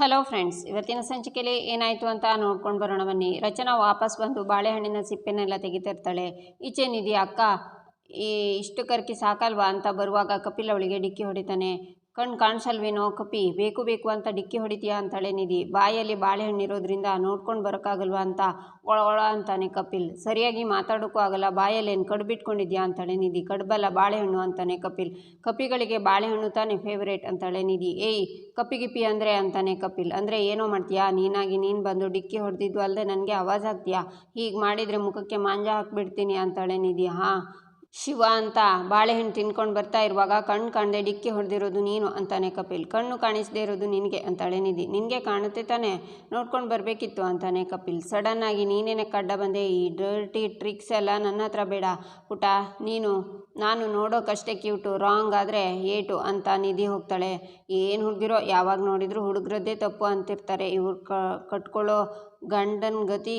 Hello friends ಇವತ್ತಿನ ಸಂಚಿಕೆಯಲ್ಲಿ ಏನಾಯಿತು ಅಂತ ನೋಡ್ಕೊಂಡು ಬರೋಣ ಬನ್ನಿ. ರಚನಾ ವಾಪಸ್ ಬಂದು ಬಾಳೆಹಣ್ಣಿನ ಸಿಪ್ಪೆನೆಲ್ಲ ತೆಗಿತಿರ್ತಾಳೆ ಈಚೆ ನಿಧಿ ಅಕ್ಕ, ಈ ಇಷ್ಟು ಕರ್ಕಿ ಸಾಕಲ್ವಾ ಅಂತ ಬರುವಾಗ ಕಪಿಲ್ ಅವಳಿಗೆ ಡಿಕ್ಕಿ ಹೊಡಿತಾನೆ. ಕಣ್ಣು ಕಾಣಿಸಲ್ವೇನೋ ಕಪಿ, ಬೇಕು ಬೇಕು ಅಂತ ಡಿಕ್ಕಿ ಹೊಡಿತೀಯಾ ಅಂತಾಳೆ ನಿಧಿ ಬಾಯಲ್ಲಿ ಬಾಳೆಹಣ್ಣು ಇರೋದ್ರಿಂದ ನೋಡ್ಕೊಂಡು ಬರೋಕ್ಕಾಗಲ್ವ ಅಂತ ಒಳ ಒಳ ಅಂತಾನೆ ಕಪಿಲ್. ಸರಿಯಾಗಿ ಮಾತಾಡೋಕ್ಕೂ ಆಗಲ್ಲ ಬಾಯಲ್ಲಿ ಏನು ಕಡ್ಬಿಟ್ಕೊಂಡಿದ್ಯಾ ಅಂತಾಳೆ ನಿಧಿ ಕಡ್ಬಲ್ಲ ಬಾಳೆಹಣ್ಣು ಅಂತಾನೆ ಕಪಿಲ್. ಕಪಿಗಳಿಗೆ ಬಾಳೆಹಣ್ಣು ತಾನೇ ಫೇವ್ರೇಟ್ ಅಂತಾಳೆ ನಿಧಿ ಏಯ್, ಕಪಿಗಿಪಿ ಅಂದರೆ ಅಂತಾನೆ ಕಪಿಲ್. ಅಂದರೆ ಏನೋ ಮಾಡ್ತೀಯಾ? ನೀನಾಗಿ ನೀನು ಬಂದು ಡಿಕ್ಕಿ ಹೊಡೆದಿದ್ದು ಅಲ್ಲದೆ ನನಗೆ ಆವಾಜ್ ಹಾಕ್ತೀಯಾ? ಹೀಗೆ ಮಾಡಿದರೆ ಮುಖಕ್ಕೆ ಮಾಂಜ ಹಾಕ್ಬಿಡ್ತೀನಿ ಅಂತಾಳೆ ನಿಧಿ ಹಾಂ. ಶಿವ ಅಂತ ಬಾಳೆಹಣ್ಣು ತಿನ್ಕೊಂಡು ಬರ್ತಾ ಇರುವಾಗ ಕಣ್ಣು ಕಾಣದೆ ಡಿಕ್ಕಿ ಹೊಡೆದಿರೋದು ನೀನು ಅಂತಾನೆ ಕಪಿಲ್. ಕಣ್ಣು ಕಾಣಿಸದೇ ಇರೋದು ನಿನಗೆ ಅಂತಾಳೆ ನಿಧಿ ನಿನಗೆ ಕಾಣುತ್ತೆ ತಾನೆ? ನೋಡ್ಕೊಂಡು ಬರಬೇಕಿತ್ತು ಅಂತಾನೆ ಕಪಿಲ್. ಸಡನ್ನಾಗಿ ನೀನೇನೆ ಕಡ್ಡ ಬಂದೆ? ಈ ಡರ್ಟಿ ಟ್ರಿಕ್ಸ್ ಎಲ್ಲ ನನ್ನ ಹತ್ರ ಬೇಡ ಪುಟ. ನೀನು, ನಾನು ನೋಡೋಕಷ್ಟೇ ಕ್ಯೂಟು ರಾಂಗ್ ಆದರೆ ಏಟು ಅಂತ ನಿಧಿ ಹೋಗ್ತಾಳೆ. ಏನು ಹುಡುಗಿರೋ? ಯಾವಾಗ ನೋಡಿದ್ರು ಹುಡುಗರದ್ದೇ ತಪ್ಪು ಅಂತಿರ್ತಾರೆ. ಇವ್ರು ಕಟ್ಕೊಳ್ಳೋ ಗಂಡನ ಗತಿ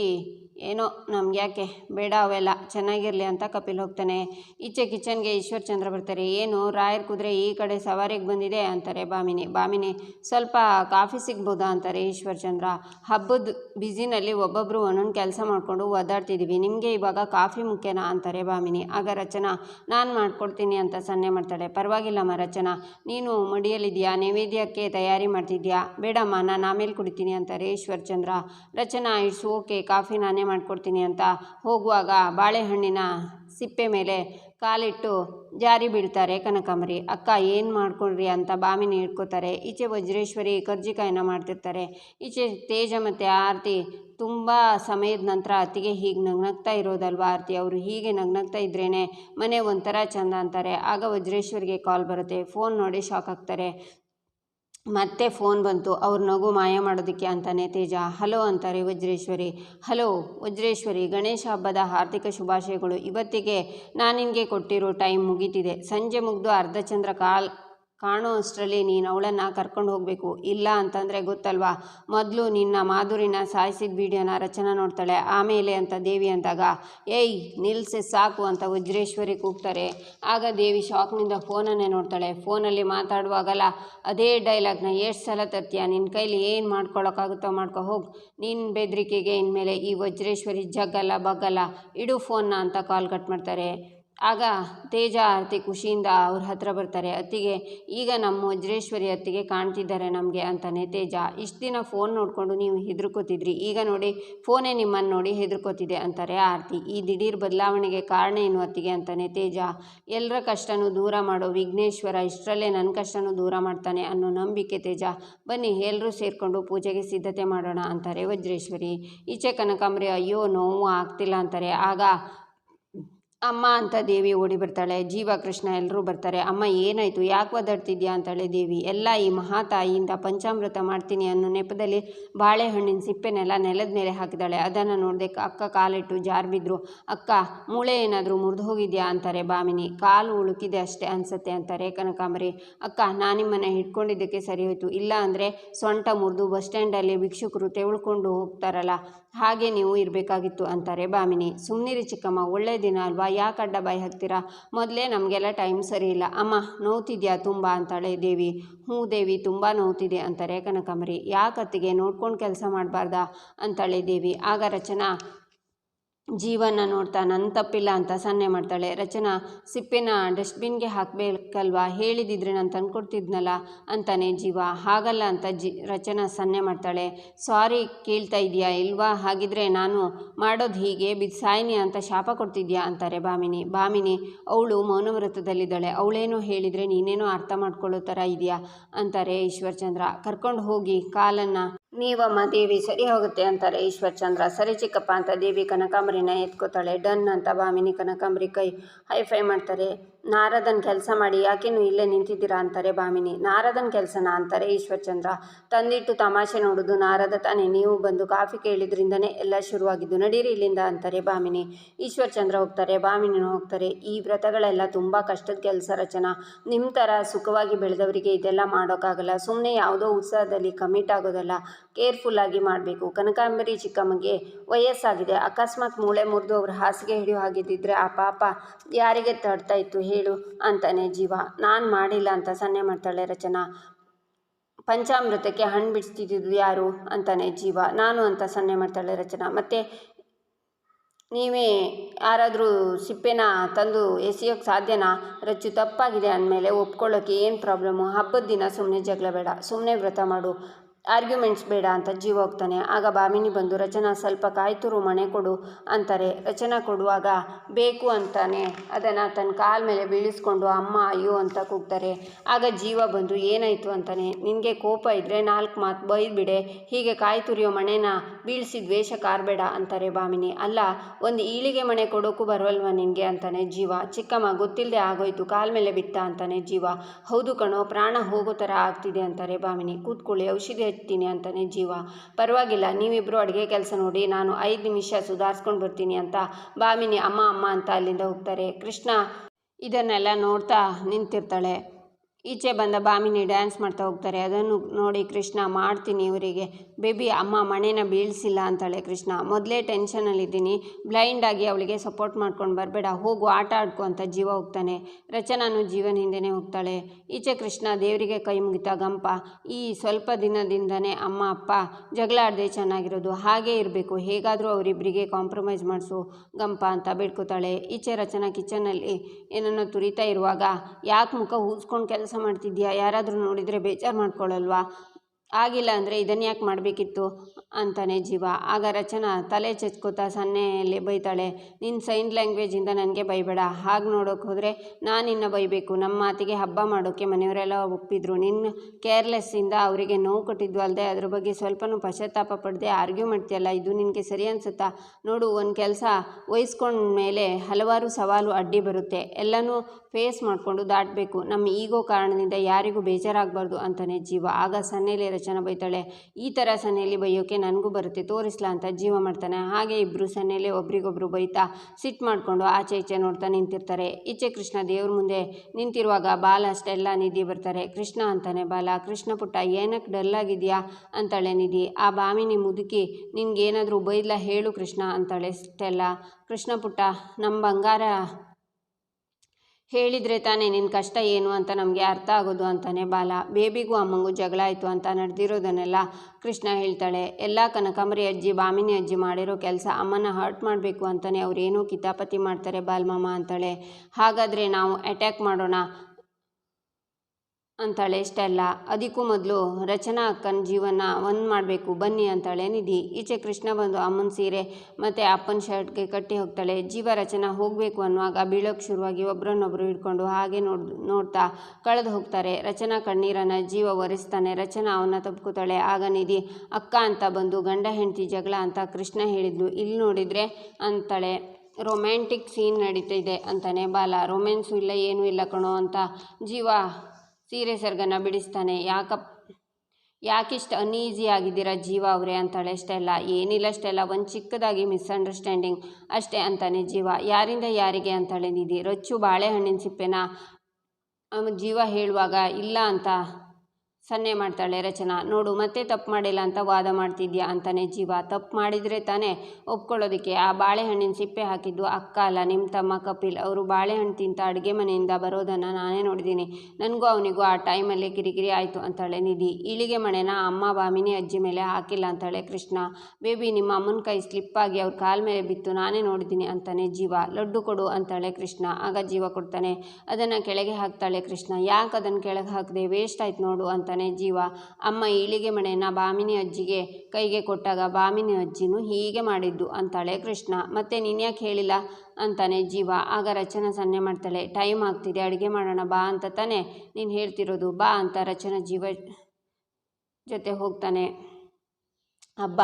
ಏನೋ ನಮ್ಗೆ ಯಾಕೆ? ಬೇಡ ಅವೆಲ್ಲ. ಚೆನ್ನಾಗಿರಲಿ ಅಂತ ಕಪಿಲ್ ಹೋಗ್ತಾನೆ. ಈಚೆ ಕಿಚನ್ಗೆ ಈಶ್ವರ್ ಚಂದ್ರ ಬರ್ತಾರೆ. ಏನು? ರಾಯರ್ ಕುದುರೆ ಈ ಕಡೆ ಸವಾರಿಗೆ ಬಂದಿದೆ ಅಂತಾರೆ ಬಾಮಿನಿ. ಬಾಮಿನಿ, ಸ್ವಲ್ಪ ಕಾಫಿ ಸಿಗ್ಬೋದಾ ಅಂತಾರೆ ಈಶ್ವರ್ ಚಂದ್ರ. ಹಬ್ಬದ ಬ್ಯುಸಿನಲ್ಲಿ ಒಬ್ಬೊಬ್ಬರು ಒಂದೊಂದು ಕೆಲಸ ಮಾಡಿಕೊಂಡು ಒದ್ದಾಡ್ತಿದ್ದೀವಿ ನಿಮಗೆ ಇವಾಗ ಕಾಫಿ ಮುಖ್ಯನಾ ಅಂತಾರೆ ಬಾಮಿನಿ. ಆಗ ರಚನಾ, ನಾನು ಮಾಡ್ಕೊಡ್ತೀನಿ ಅಂತ ಸನ್ನೆ ಮಾಡ್ತಾಳೆ. ಪರವಾಗಿಲ್ಲಮ್ಮ ರಚನಾ. ನೀನು ಮಡಿಯಲ್ಲಿದೆಯಾ? ನೈವೇದ್ಯಕ್ಕೆ ತಯಾರಿ ಮಾಡ್ತಿದ್ಯಾ? ಬೇಡಮ್ಮ, ನಾನು ಆಮೇಲೆ ಕುಡಿತೀನಿ ಅಂತಾರೆ Ishwar Chandra. Rachana, it's okay. Coffee ನಾನೇ ಮಾಡ್ಕೊಡ್ತೀನಿ ಅಂತ ಹೋಗುವಾಗ ಬಾಳೆಹಣ್ಣಿನ ಸಿಪ್ಪೆ ಮೇಲೆ ಕಾಲಿಟ್ಟು ಜಾರಿ ಬೀಳ್ತಾರೆ ಕನಕಾಂಬರಿ. ಅಕ್ಕ, ಏನು ಮಾಡ್ಕೊಂಡ್ರಿ ಅಂತ ಬಾಮಿನ ಹಿಡ್ಕೋತಾರೆ. ಈಚೆ ವಜ್ರೇಶ್ವರಿ ಕರ್ಜಿಕಾಯಿನ ಮಾಡ್ತಿರ್ತಾರೆ. ಈಚೆ ತೇಜ ಮತ್ತು ಆರತಿ ತುಂಬ ಸಮಯದ ನಂತರ ಅತ್ತಿಗೆ ಹೀಗೆ ನಗ್ನಗ್ತಾ ಇರೋದಲ್ವಾ ಆರತಿ? ಅವರು ಹೀಗೆ ನಗ್ನಗ್ತಾ ಇದ್ರೇ ಮನೆ ಒಂಥರ ಚಂದ ಅಂತಾರೆ. ಆಗ ವಜ್ರೇಶ್ವರಿಗೆ ಕಾಲ್ ಬರುತ್ತೆ. ಫೋನ್ ನೋಡಿ ಶಾಕ್ ಆಗ್ತಾರೆ. ಮತ್ತೆ ಫೋನ್ ಬಂತು, ಅವ್ರ ನಗು ಮಾಯ ಮಾಡೋದಕ್ಕೆ ಅಂತಾನೆ ತೇಜ, ಹಲೋ ಅಂತಾರೆ ವಜ್ರೇಶ್ವರಿ. ಹಲೋ, ವಜ್ರೇಶ್ವರಿ, ಗಣೇಶ ಹಬ್ಬದ ಹಾರ್ದಿಕ ಶುಭಾಶಯಗಳು. ಇವತ್ತಿಗೆ ನಾನು ನಿನಗೆ ಕೊಟ್ಟಿರೋ ಟೈಮ್ ಮುಗೀತಿದೆ. ಸಂಜೆ ಮುಗಿದು ಅರ್ಧ ಚಂದ್ರ ಕಾಲ್ ಕಾಣೋ ಅಷ್ಟರಲ್ಲಿ ನೀನು ಅವಳನ್ನು ಕರ್ಕೊಂಡು ಹೋಗಬೇಕು. ಇಲ್ಲ ಅಂತಂದರೆ ಗೊತ್ತಲ್ವಾ? ಮೊದಲು ನಿನ್ನ ಮಾಧುರಿನ ಸಾಯಿಸಿದ ವಿಡಿಯೋನ ರಚನಾ ನೋಡ್ತಾಳೆ. ಆಮೇಲೆ ಅಂತ ದೇವಿ ಅಂದಾಗ, ಏಯ್, ನಿಲ್ಸೆ, ಸಾಕು, ಅಂತ ವಜ್ರೇಶ್ವರಿ ಕೂಗ್ತಾರೆ. ಆಗ ದೇವಿ ಶಾಕ್ನಿಂದ ಫೋನನ್ನೇ ನೋಡ್ತಾಳೆ. ಫೋನಲ್ಲಿ ಮಾತಾಡುವಾಗಲ್ಲ, ಅದೇ ಡೈಲಾಗ್ನ ಎಷ್ಟು ಸಲ ತರ್ತೀಯ? ನಿನ್ನ ಕೈಲಿ ಏನು ಮಾಡ್ಕೊಳಕ್ಕಾಗುತ್ತೋ ಮಾಡ್ಕೊ ಹೋಗಿ. ನಿನ್ನ ಬೆದರಿಕೆಗೆ ಇನ್ಮೇಲೆ ಈ ವಜ್ರೇಶ್ವರಿ ಜಗ್ಗಲ್ಲ, ಬಗ್ಗಲ್ಲ. ಇಡು ಫೋನ್ನ ಅಂತ ಕಾಲ್ ಕಟ್ ಮಾಡ್ತಾರೆ. ಆಗ ತೇಜ ಆರತಿ ಖುಷಿಯಿಂದ ಅವ್ರ ಹತ್ರ ಬರ್ತಾರೆ, ಅತ್ತಿಗೆ, ಈಗ ನಮ್ಮ ವಜ್ರೇಶ್ವರಿ ಅತ್ತಿಗೆ ಕಾಣ್ತಿದ್ದಾರೆ ನಮಗೆ ಅಂತಾನೆ ತೇಜ. ಇಷ್ಟು ದಿನ ಫೋನ್ ನೋಡಿಕೊಂಡು, ನೀವು ಹೆದರ್ಕೋತಿದ್ರಿ, ಈಗ ನೋಡಿ ಫೋನೇ ನಿಮ್ಮನ್ನು ನೋಡಿ ಹೆದರ್ಕೋತಿದೆ ಅಂತಾರೆ ಆರತಿ. ಈ ದಿಢೀರ್ ಬದಲಾವಣೆಗೆ ಕಾರಣ ಏನು ಅತ್ತಿಗೆ ಅಂತಾನೆ ತೇಜ. ಎಲ್ಲರ ಕಷ್ಟನೂ ದೂರ ಮಾಡೋ ವಿಘ್ನೇಶ್ವರ ಇಷ್ಟರಲ್ಲೇ ನನ್ನ ಕಷ್ಟನೂ ದೂರ ಮಾಡ್ತಾನೆ ಅನ್ನೋ ನಂಬಿಕೆ ತೇಜ. ಬನ್ನಿ ಎಲ್ಲರೂ ಸೇರಿಕೊಂಡು ಪೂಜೆಗೆ ಸಿದ್ಧತೆ ಮಾಡೋಣ ಅಂತಾರೆ ವಜ್ರೇಶ್ವರಿ. ಈಚೆ ಕನಕಾಂಬರಿ ಅಯ್ಯೋ, ನೋವು ಆಗ್ತಿಲ್ಲ ಅಂತಾರೆ. ಆಗ ಅಮ್ಮ ಅಂತ ದೇವಿ ಓಡಿ ಬರ್ತಾಳೆ, ಜೀವ ಕೃಷ್ಣ ಎಲ್ಲರೂ ಬರ್ತಾರೆ, ಅಮ್ಮ ಏನಾಯಿತು, ಯಾಕೆ ಒದಾಡ್ತಿದ್ಯಾ ಅಂತಾಳೆ ದೇವಿ, ಎಲ್ಲ ಈ ಮಹಾತಾಯಿಯಿಂದ ಪಂಚಾಮೃತ ಮಾಡ್ತೀನಿ ಅನ್ನೋ ನೆಪದಲ್ಲಿ ಬಾಳೆಹಣ್ಣಿನ ಸಿಪ್ಪೆನೆಲ್ಲ ನೆಲದ ಮೇಲೆ ಹಾಕಿದಾಳೆ, ಅದನ್ನು ನೋಡಿದೆ ಅಕ್ಕ ಕಾಲಿಟ್ಟು ಜಾರ್ಬಿದ್ರು ಅಕ್ಕ, ಮೂಳೆ ಏನಾದರೂ ಮುರಿದು ಹೋಗಿದ್ಯಾ? ಅಂತಾರೆ ಬಾಮಿನಿ, ಕಾಲು ಉಳುಕಿದೆ ಅಷ್ಟೇ ಅನಿಸುತ್ತೆ, ಅಂತಾರೆ ಕನಕಾಂಬರಿ, ಅಕ್ಕ, ನಾನು ನಿಮ್ಮನ್ನು ಹಿಡ್ಕೊಂಡಿದ್ದಕ್ಕೆ ಸರಿ ಹೋಯಿತು, ಇಲ್ಲ ಅಂದರೆ ಸೊಂಟ ಮುರಿದು ಬಸ್ ಸ್ಟ್ಯಾಂಡಲ್ಲಿ ಭಿಕ್ಷುಕರು ತೆವಳ್ಕೊಂಡು ಹೋಗ್ತಾರಲ್ಲ, ಹಾಗೆ ನೀವು ಇರಬೇಕಾಗಿತ್ತು, ಅಂತಾರೆ ಬಾಮಿನಿ ಸುಮ್ಮನಿರಿ ಚಿಕ್ಕಮ್ಮ ಒಳ್ಳೆಯ ದಿನ ಅಲ್ವಾ ಯಾಕೆ ಅಡ್ಡ ಬಾಯಿ ಹಾಕ್ತೀರಾ ಮೊದಲೇ ನಮಗೆಲ್ಲ ಟೈಮ್ ಸರಿ ಇಲ್ಲ. ಅಮ್ಮ, ನೋವ್ತಿದ್ಯಾ ತುಂಬ ಅಂತಾಳೆ ದೇವಿ. ಹ್ಞೂ ದೇವಿ, ತುಂಬ ನೋವ್ತಿದೆ ಅಂತಾರೆ ಕನಕಾಂಬರಿ. ಯಾಕತ್ತಿಗೆ ನೋಡ್ಕೊಂಡು ಕೆಲಸ ಮಾಡಬಾರ್ದಾ ಅಂತಾಳೆ ದೇವಿ. ಆಗ ರಚನಾ ಜೀವನ ನೋಡ್ತಾ ನನ್ನ ತಪ್ಪಿಲ್ಲ ಅಂತ ಸನ್ನೆ ಮಾಡ್ತಾಳೆ. ರಚನಾ, ಸಿಪ್ಪೆನ ಡಸ್ಟ್ಬಿನ್ಗೆ ಹಾಕಬೇಕಲ್ವಾ? ಹೇಳಿದಿದ್ರೆ ನಾನು ತಂದ್ಕೊಡ್ತಿದ್ನಲ್ಲ ಅಂತಾನೆ ಜೀವ. ಹಾಗಲ್ಲ ಅಂತ ಜಿ, ರಚನಾ ಸನ್ನೆ ಮಾಡ್ತಾಳೆ. ಸಾರಿ ಕೇಳ್ತಾ ಇದೆಯಾ ಇಲ್ವಾ? ಹಾಗಿದ್ರೆ ನಾನು ಮಾಡೋದು ಹೀಗೆ ಬಿದ್ದು ಸಾಯ್ನಿ ಅಂತ ಶಾಪ ಕೊಡ್ತಿದ್ಯಾ ಅಂತಾರೆ ಭಾಮಿನಿ ಭಾಮಿನಿ ಅವಳು ಮೌನವ್ರತದಲ್ಲಿದ್ದಾಳೆ. ಅವಳೇನೋ ಹೇಳಿದರೆ ನೀನೇನೋ ಅರ್ಥ ಮಾಡ್ಕೊಳ್ಳೋ ಥರ ಇದೆಯಾ ಅಂತಾರೆ ಈಶ್ವರ್ಚಂದ್ರ. ಕರ್ಕೊಂಡು ಹೋಗಿ ಕಾಲನ್ನು, ನೀವಮ್ಮ ದೇವಿ ಸರಿ ಹೋಗುತ್ತೆ ಅಂತಾರೆ ಈಶ್ವರ್ ಚಂದ್ರ ಸರಿ ಚಿಕ್ಕಪ್ಪ ಅಂತ ದೇವಿ ಕನಕಾಂಬರಿನ ಎತ್ಕೋತಾಳೆ ಡನ್ ಅಂತ ಬಾಮಿನಿ ಕನಕಾಂಬರಿ ಕೈ ಹೈ ಫೈ ಮಾಡ್ತಾರೆ. ನಾರದನ್ ಕೆಲಸ ಮಾಡಿ, ಯಾಕೆನು ಇಲ್ಲೇ ನಿಂತಿದ್ದೀರಾ? ಅಂತಾರೆ ಭಾಮಿನಿ. ನಾರದನ್ ಕೆಲಸನ ಅಂತಾರೆ ಈಶ್ವರ್ಚಂದ್ರ. ತಂದಿಟ್ಟು ತಮಾಷೆ ನೋಡೋದು ನಾರದ ತಾನೇ. ನೀವು ಬಂದು ಕಾಫಿ ಕೇಳಿದ್ರಿಂದನೇ ಎಲ್ಲ ಶುರುವಾಗಿದ್ದು. ನಡೀರಿ ಇಲ್ಲಿಂದ ಅಂತಾರೆ ಭಾಮಿನಿ. ಈಶ್ವರ್ ಚಂದ್ರ ಹೋಗ್ತಾರೆ ಭಾಮಿನಿ ಹೋಗ್ತಾರೆ. ಈ ವ್ರತಗಳೆಲ್ಲ ತುಂಬ ಕಷ್ಟದ ಕೆಲಸ ರಚನಾ. ನಿಮ್ಮ ಥರ ಸುಖವಾಗಿ ಬೆಳೆದವರಿಗೆ ಇದೆಲ್ಲ ಮಾಡೋಕ್ಕಾಗಲ್ಲ. ಸುಮ್ಮನೆ ಯಾವುದೋ ಉತ್ಸಾಹದಲ್ಲಿ ಕಮಿಟ್ ಆಗೋದಲ್ಲ. ಕೇರ್ಫುಲ್ಲಾಗಿ ಮಾಡಬೇಕು. ಕನಕಾಂಬರಿ ಚಿಕ್ಕಮ್ಮಗೆ ವಯಸ್ಸಾಗಿದೆ. ಅಕಸ್ಮಾತ್ ಮೂಳೆ ಮುರಿದು ಅವ್ರ ಹಾಸಿಗೆ ಹಿಡಿಯೋ ಹಾಗಿದ್ದಿದ್ರೆ ಆ ಪಾಪ ಯಾರಿಗೆ ತಡ್ತಾ ಇತ್ತು? ಹೇಳು ಅಂತಾನೆ ಜೀವ. ನಾನು ಮಾಡಿಲ್ಲ ಅಂತ ಸನ್ನೆ ಮಾಡ್ತಾಳೆ ರಚನಾ. ಪಂಚಾಮೃತಕ್ಕೆ ಹಣ್ಣು ಬಿಡಿಸ್ತಿದ್ದು ಯಾರು? ಅಂತಾನೆ ಜೀವ. ನಾನು ಅಂತ ಸನ್ನೆ ಮಾಡ್ತಾಳೆ ರಚನಾ. ಮತ್ತು ನೀವೇ ಯಾರಾದರೂ ಸಿಪ್ಪೆನ ತಂದು ಎಸೆಯೋಕ್ಕೆ ಸಾಧ್ಯನಾ? ರಚ್ಚು ತಪ್ಪಾಗಿದೆ ಅಂದಮೇಲೆ ಒಪ್ಕೊಳ್ಳೋಕ್ಕೆ ಏನು ಪ್ರಾಬ್ಲಮ್ಮು ಹಬ್ಬದ ದಿನ ಸುಮ್ಮನೆ ಜಗಳ ಬೇಡ. ಸುಮ್ಮನೆ ವ್ರತ ಮಾಡು. ಆರ್ಗ್ಯುಮೆಂಟ್ಸ್ ಬೇಡ ಅಂತ ಜೀವ ಹೋಗ್ತಾನೆ. ಆಗ ಭಾಮಿನಿ ಬಂದು, ರಚನಾ, ಸ್ವಲ್ಪ ಕಾಯ್ತುರು ಮಣೆ ಕೊಡು ಅಂತಾರೆ. ರಚನಾ ಕೊಡುವಾಗ, ಬೇಕು ಅಂತಾನೆ. ಅದನ್ನು ತನ್ನ ಕಾಲ ಮೇಲೆ ಬೀಳಿಸ್ಕೊಂಡು, ಅಮ್ಮ, ಅಯ್ಯೋ ಅಂತ ಕೂಗ್ತಾರೆ. ಆಗ ಜೀವ ಬಂದು, ಏನಾಯಿತು ಅಂತಾನೆ. ನಿನಗೆ ಕೋಪ ಇದ್ದರೆ ನಾಲ್ಕು ಮಾತು ಬೈದ್ಬಿಡೆ. ಹೀಗೆ ಕಾಯ್ತುರಿಯೋ ಮಣೆನ ಬೀಳಿಸಿ ದ್ವೇಷ ಕಾರ್ಬೇಡ ಅಂತಾರೆ ಭಾಮಿನಿ ಅಲ್ಲ, ಒಂದು ಈಳಿಗೆ ಮಣೆ ಕೊಡೋಕ್ಕೂ ಬರವಲ್ವ ನಿನಗೆ ಅಂತಾನೆ ಜೀವ. ಚಿಕ್ಕಮ್ಮ ಗೊತ್ತಿಲ್ಲದೆ ಆಗೋಯ್ತು. ಕಾಲ ಮೇಲೆ ಬಿತ್ತ ಅಂತಾನೆ ಜೀವ. ಹೌದು ಕಣೋ, ಪ್ರಾಣ ಹೋಗೋ ಥರ ಆಗ್ತಿದೆ ಅಂತಾರೆ ಭಾಮಿನಿ ಕೂತ್ಕೊಳ್ಳಿ, ಔಷಧಿ ಹಚ್ತೀನಿ ಅಂತಾನೆ ಜೀವ. ಪರವಾಗಿಲ್ಲ ನೀವಿಬ್ಬರು ಅಡುಗೆ ಕೆಲಸ ನೋಡಿ ನಾನು ಐದು ನಿಮಿಷ ಸುಧಾರಿಸ್ಕೊಂಡು ಬರ್ತೀನಿ ಅಂತ ಭಾಮಿನಿ ಅಮ್ಮ ಅಮ್ಮ ಅಂತ ಅಲ್ಲಿಂದ ಹೋಗ್ತಾರೆ. ಕೃಷ್ಣ ಇದನ್ನೆಲ್ಲ ನೋಡ್ತಾ ನಿಂತಿರ್ತಾಳೆ. ಈಚೆ ಬಂದ ಬಾಮಿನಿ ಡ್ಯಾನ್ಸ್ ಮಾಡ್ತಾ ಹೋಗ್ತಾರೆ. ಅದನ್ನು ನೋಡಿ ಕೃಷ್ಣ, ಮಾಡ್ತೀನಿ ಇವರಿಗೆ. ಬೇಬಿ, ಅಮ್ಮ ಮನೇನ ಬೀಳಿಸಿಲ್ಲ ಅಂತಾಳೆ ಕೃಷ್ಣ. ಮೊದಲೇ ಟೆನ್ಷನಲ್ಲಿದ್ದೀನಿ ಬ್ಲೈಂಡಾಗಿ ಅವಳಿಗೆ ಸಪೋರ್ಟ್ ಮಾಡ್ಕೊಂಡು ಬರಬೇಡ. ಹೋಗು, ಆಟ ಆಡ್ಕೊ ಅಂತ ಜೀವ ಹೋಗ್ತಾನೆ. ರಚನಾನು ಜೀವನ ಹಿಂದೆನೇ ಹೋಗ್ತಾಳೆ. ಈಚೆ ಕೃಷ್ಣ ದೇವರಿಗೆ ಕೈ ಮುಗಿತ ಗಂಪ. ಈ ಸ್ವಲ್ಪ ದಿನದಿಂದನೇ ಅಮ್ಮ, ಅಪ್ಪ ಜಗಳಾಡದೆ ಚೆನ್ನಾಗಿರೋದು. ಹಾಗೇ ಇರಬೇಕು. ಹೇಗಾದರೂ ಅವರಿಬ್ಬರಿಗೆ ಕಾಂಪ್ರಮೈಸ್ ಮಾಡಿಸು ಗಂಪ ಅಂತ ಬೇಡ್ಕೋತಾಳೆ ಈಚೆ ರಚನಾ ಕಿಚನಲ್ಲಿ ಏನನ್ನೋ ತುರಿತಾ ಇರುವಾಗ ಯಾಕೆ ಮುಖ ಹೂಸ್ಕೊಂಡು ಕೆಲಸ ಮಾಡ್ತಿದ್ಯಾ? ಯಾರಾದರೂ ನೋಡಿದರೆ ಬೇಜಾರು ಮಾಡ್ಕೊಳ್ಳಲ್ವಾ ಆಗಿಲ್ಲ ಅಂದರೆ ಇದನ್ನು ಯಾಕೆ ಮಾಡಬೇಕಿತ್ತು? ಅಂತಾನೆ ಜೀವ. ಆಗ ರಚನಾ ತಲೆ ಚಚ್ಕೋತಾ ಸನ್ನೆಯಲ್ಲಿ ಬೈತಾಳೆ ನಿನ್ನ ಸೈನ್ ಲ್ಯಾಂಗ್ವೇಜಿಂದ ನನಗೆ ಬೈಬೇಡ. ಹಾಗೆ ನೋಡೋಕೆ ಹೋದರೆ ನಾನು ನಿನ್ನ ಬೈಬೇಕು. ನಮ್ಮ ಮಾತಿಗೆ ಹಬ್ಬ ಮಾಡೋಕ್ಕೆ ಮನೆಯವರೆಲ್ಲ ಒಪ್ಪಿದ್ರು. ನಿನ್ನ ಕೇರ್ಲೆಸ್ಸಿಂದ ಅವರಿಗೆ ನೋವು ಕೊಟ್ಟಿದ್ದು ಅಲ್ಲದೆ ಅದ್ರ ಬಗ್ಗೆ ಸ್ವಲ್ಪನೂ ಪಶ್ಚಾತ್ತಾಪ ಪಡದೆ ಆರ್ಗ್ಯೂ ಮಾಡ್ತೀಯಲ್ಲ. ಇದು ನಿನಗೆ ಸರಿ ಅನಿಸುತ್ತಾ? ನೋಡು, ಒಂದು ಕೆಲಸ ಮೇಲೆ ಹಲವಾರು ಸವಾಲು ಅಡ್ಡಿ ಬರುತ್ತೆ. ಎಲ್ಲನೂ ಫೇಸ್ ಮಾಡಿಕೊಂಡು ದಾಟಬೇಕು. ನಮ್ಮ ಈಗೋ ಕಾರಣದಿಂದ ಯಾರಿಗೂ ಬೇಜಾರಾಗಬಾರ್ದು ಅಂತಾನೆ ಜೀವ. ಆಗ ಸನ್ನೆಯಲ್ಲಿ ರಚನೆ ಬೈತಾಳೆ, ಈ ಥರ ಸನ್ನೆಯಲ್ಲಿ ಬೈಯೋಕೆ ನನಗೂ ಬರುತ್ತೆ, ತೋರಿಸ್ಲಾ ಅಂತ ಜೀವ ಮಾಡ್ತಾನೆ. ಹಾಗೆ ಇಬ್ಬರು ಸನ್ನೆಯಲ್ಲಿ ಒಬ್ರಿಗೊಬ್ರು ಬೈತಾ, ಸಿಟ್ ಮಾಡಿಕೊಂಡು ಆಚೆ ಈಚೆ ನೋಡ್ತಾ ನಿಂತಿರ್ತಾರೆ. ಈಚೆ ಕೃಷ್ಣ ದೇವ್ರ ಮುಂದೆ ನಿಂತಿರುವಾಗ ಬಾಲ ಅಷ್ಟೆಲ್ಲ ನಿಧಿ ಬರ್ತಾರೆ. ಕೃಷ್ಣ ಅಂತಾನೆ, ಬಾಲ, ಕೃಷ್ಣ ಪುಟ್ಟ ಏನಕ್ಕೆ ಡಲ್ಲಾಗಿದೆಯಾ ಅಂತಾಳೆ ನಿಧಿ. ಆ ಬಾಮಿನಿ ಮುದುಕಿ, ನಿನ್ಗೇನಾದರೂ ಬೈದ್ಲ ಹೇಳು ಕೃಷ್ಣ, ಅಂತಾಳೆ ಸ್ಟೆಲ್ಲ. ಕೃಷ್ಣ ಪುಟ್ಟ ನಮ್ಮ ಬಂಗಾರ ಹೇಳಿದರೆ ತಾನೇ ನಿನ್ನ ಕಷ್ಟ ಏನು ಅಂತ ನಮಗೆ ಅರ್ಥ ಆಗೋದು ಅಂತಾನೆ ಬಾಲ. ಬೇಬಿಗೂ ಅಮ್ಮಂಗೂ ಜಗಳ ಆಯಿತು ಅಂತ ನಡೆದಿರೋದನ್ನೆಲ್ಲ ಕೃಷ್ಣ ಹೇಳ್ತಾಳೆ. ಎಲ್ಲ ಕನಕಾಂಬರಿ ಅಜ್ಜಿ, ಬಾಮಿನಿ ಅಜ್ಜಿ ಮಾಡಿರೋ ಕೆಲಸ ಅಮ್ಮನ ಹರ್ಟ್ ಮಾಡಬೇಕು ಅಂತಲೇ ಅವರೇನೋ ಕಿತಾಪತಿ ಮಾಡ್ತಾರೆ ಬಾಲ್ಮಾಮ ಅಂತಾಳೆ. ಹಾಗಾದರೆ ನಾವು ಅಟ್ಯಾಕ್ ಮಾಡೋಣ. ಅಂತಾಳೆ ಇಷ್ಟೆಲ್ಲ ಅದಕ್ಕೂ ಮೊದಲು ರಚನಾ ಅಕ್ಕನ ಜೀವನ ಒಂದು ಮಾಡಬೇಕು, ಬನ್ನಿ ಅಂತಾಳೆ ನಿಧಿ. ಈಚೆ ಕೃಷ್ಣ ಬಂದು ಅಮ್ಮನ ಸೀರೆ ಮತ್ತು ಅಪ್ಪನ ಶರ್ಟ್ಗೆ ಕಟ್ಟಿ ಹೋಗ್ತಾಳೆ. ಜೀವ ರಚನಾ ಹೋಗಬೇಕು ಅನ್ನುವಾಗ ಬೀಳೋಕ್ಕೆ ಶುರುವಾಗಿ ಒಬ್ರನ್ನೊಬ್ರು ಹಿಡ್ಕೊಂಡು ಹಾಗೆ ನೋಡ್, ನೋಡ್ತಾ ಕಳೆದು ಹೋಗ್ತಾರೆ. ರಚನಾ ಕಣ್ಣೀರನ್ನು ಜೀವ ಒರೆಸ್ತಾನೆ, ರಚನಾ ಅವನ್ನ ತಪ್ಕೋತಾಳೆ ಆಗ ನಿಧಿ, ಅಕ್ಕ ಅಂತ ಬಂದು ಗಂಡ ಹೆಂಡತಿ ಜಗಳ ಅಂತ ಕೃಷ್ಣ ಹೇಳಿದ್ಲು ಇಲ್ಲಿ ನೋಡಿದರೆ ಅಂತಾಳೆ. ರೊಮ್ಯಾಂಟಿಕ್ ಸೀನ್ ನಡೀತಿದೆ ಅಂತಾನೆ ಬಾಲ. ರೊಮ್ಯಾನ್ಸು ಇಲ್ಲ, ಏನೂ ಇಲ್ಲ ಕಣೋ ಅಂತ ಜೀವ ಸೀರೆ ಸರ್ಗನ್ನ ಬಿಡಿಸ್ತಾನೆ. ಯಾಕಪ್ಪ ಯಾಕಿಷ್ಟು ಅನ್ಈಸಿ ಆಗಿದ್ದೀರಾ ಜೀವ ಅವರೇ ಅಂತಾಳೆ ಅಷ್ಟೆಲ್ಲ ಏನಿಲ್ಲ ಅಷ್ಟೆಲ್ಲ ಒಂದು ಚಿಕ್ಕದಾಗಿ ಮಿಸ್ಅಂಡರ್ಸ್ಟ್ಯಾಂಡಿಂಗ್ ಅಷ್ಟೇ ಅಂತಾನೆ ಜೀವ. ಯಾರಿಂದ ಯಾರಿಗೆ ಅಂತಾಳೆ ನಿಧಿ? ರೊಚ್ಚು ಬಾಳೆಹಣ್ಣಿನ ಸಿಪ್ಪೆನ? ಜೀವ ಹೇಳುವಾಗ, ಇಲ್ಲ ಅಂತ ಸನ್ನೆ ಮಾಡ್ತಾಳೆ, ರಚನಾ. ನೋಡು, ಮತ್ತೆ ತಪ್ಪು ಮಾಡಿಲ್ಲ ಅಂತ ವಾದ ಮಾಡ್ತಿದ್ಯಾ ಅಂತಾನೆ ಜೀವ. ತಪ್ಪು ಮಾಡಿದರೆ ತಾನೇ ಒಪ್ಕೊಳ್ಳೋದಕ್ಕೆ. ಆ ಬಾಳೆಹಣ್ಣಿನ ಸಿಪ್ಪೆ ಹಾಕಿದ್ದು ಅಕ್ಕ ಅಲ್ಲ ನಿಮ್ಮ ತಮ್ಮ ಕಪಿಲ್. ಅವರು ಬಾಳೆಹಣ್ಣು ತಿಂತ ಅಡುಗೆ ಮನೆಯಿಂದ ಬರೋದನ್ನು ನಾನೇ ನೋಡಿದ್ದೀನಿ. ನನಗೂ ಅವನಿಗೂ ಆ ಟೈಮಲ್ಲಿ ಕಿರಿಕಿರಿ ಆಯಿತು ಅಂತಾಳೆ ನಿಧಿ. ಇಳಿಗೆ ಮಣೆನ ಅಮ್ಮ ಬಾಮಿನಿ ಅಜ್ಜಿ ಮೇಲೆ ಹಾಕಿಲ್ಲ ಅಂತಾಳೆ ಕೃಷ್ಣ. ಬೇಬಿ, ನಿಮ್ಮ ಅಮ್ಮನ ಕೈ ಸ್ಲಿಪ್ಪಾಗಿ ಅವ್ರ ಕಾಲ ಮೇಲೆ ಬಿತ್ತು, ನಾನೇ ನೋಡಿದ್ದೀನಿ ಅಂತಾನೆ ಜೀವ. ಲಡ್ಡು ಕೊಡು ಅಂತಾಳೆ ಕೃಷ್ಣ. ಆಗ ಜೀವ ಕೊಡ್ತಾನೆ. ಅದನ್ನು ಕೆಳಗೆ ಹಾಕ್ತಾಳೆ ಕೃಷ್ಣ. ಯಾಕೆ ಅದನ್ನು ಕೆಳಗೆ ಹಾಕಿದೆ? ವೇಸ್ಟ್ ಆಯ್ತು ನೋಡು ಅಂತಾನೆ ಜೀವ. ಅಮ್ಮ ಈಳಿಗೆ ಮಣೆನ ಬಾಮಿನಿ ಅಜ್ಜಿಗೆ ಕೈಗೆ ಕೊಟ್ಟಾಗ ಬಾಮಿನಿ ಅಜ್ಜಿನೂ ಹೀಗೆ ಮಾಡಿದ್ದು ಅಂತಾಳೆ ಕೃಷ್ಣ. ಮತ್ತೆ ನೀನ್ಯಾಕೆ ಹೇಳಿಲ್ಲ? ಅಂತಾನೆ ಜೀವ. ಆಗ ರಚನಾ ಸನ್ನೆ ಮಾಡ್ತಾಳೆ. ಟೈಮ್ ಆಗ್ತಿದೆ, ಅಡುಗೆ ಮಾಡೋಣ, ಬಾ ಅಂತ ತಾನೆ ನೀನು ಹೇಳ್ತಿರೋದು. ಬಾ ಅಂತ ರಚನಾ ಜೀವ ಜೊತೆ ಹೋಗ್ತಾನೆ. ಹಬ್ಬ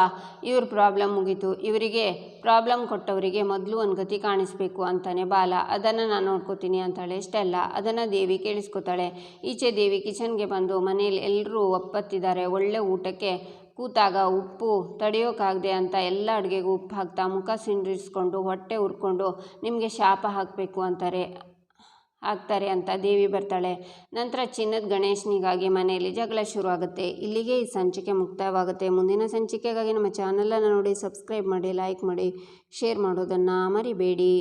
ಇವ್ರ ಪ್ರಾಬ್ಲಮ್ ಮುಗೀತು. ಇವರಿಗೆ ಪ್ರಾಬ್ಲಮ್ ಕೊಟ್ಟವರಿಗೆ ಮೊದಲು ಒಂದು ಗತಿ ಕಾಣಿಸ್ಬೇಕು ಅಂತಾನೆ ಬಾಲ. ಅದನ್ನು ನಾನು ನೋಡ್ಕೋತೀನಿ ಅಂತಾಳೆ. ಇಷ್ಟೆಲ್ಲ ಅದನ್ನು ದೇವಿ ಕೇಳಿಸ್ಕೊತಾಳೆ. ಈಚೆ ದೇವಿ ಕಿಚನ್ಗೆ ಬಂದು ಮನೇಲಿ ಎಲ್ಲರೂ ಒಪ್ಪತ್ತಿದ್ದಾರೆ. ಒಳ್ಳೆ ಊಟಕ್ಕೆ ಕೂತಾಗ ಉಪ್ಪು ತಡೆಯೋಕ್ಕಾಗದೆ ಅಂತ ಎಲ್ಲ ಅಡುಗೆಗೂ ಉಪ್ಪು ಹಾಕ್ತಾ ಮುಖ ಸಿಂಡಿಸ್ಕೊಂಡು, ಹೊಟ್ಟೆ ಉರ್ಕೊಂಡು ನಿಮಗೆ ಶಾಪ ಹಾಕಬೇಕು ಅಂತಾರೆ. ಹಾಕ್ತಾರೆ ಅಂತ ದೇವಿ ಬರ್ತಾಳೆ. ನಂತರ ಚಿನ್ನದ ಗಣೇಶನಿಗಾಗಿ ಮನೆಯಲ್ಲಿ ಜಗಳ ಶುರುವಾಗುತ್ತೆ. ಇಲ್ಲಿಗೆ ಈ ಸಂಚಿಕೆ ಮುಕ್ತಾಯವಾಗುತ್ತೆ ಮುಂದಿನ ಸಂಚಿಕೆಗಾಗಿ ನಮ್ಮ ಚಾನಲನ್ನು ನೋಡಿ ಸಬ್ಸ್ಕ್ರೈಬ್ ಮಾಡಿ ಲೈಕ್ ಮಾಡಿ ಶೇರ್ ಮಾಡೋದನ್ನು ಮರಿಬೇಡಿ.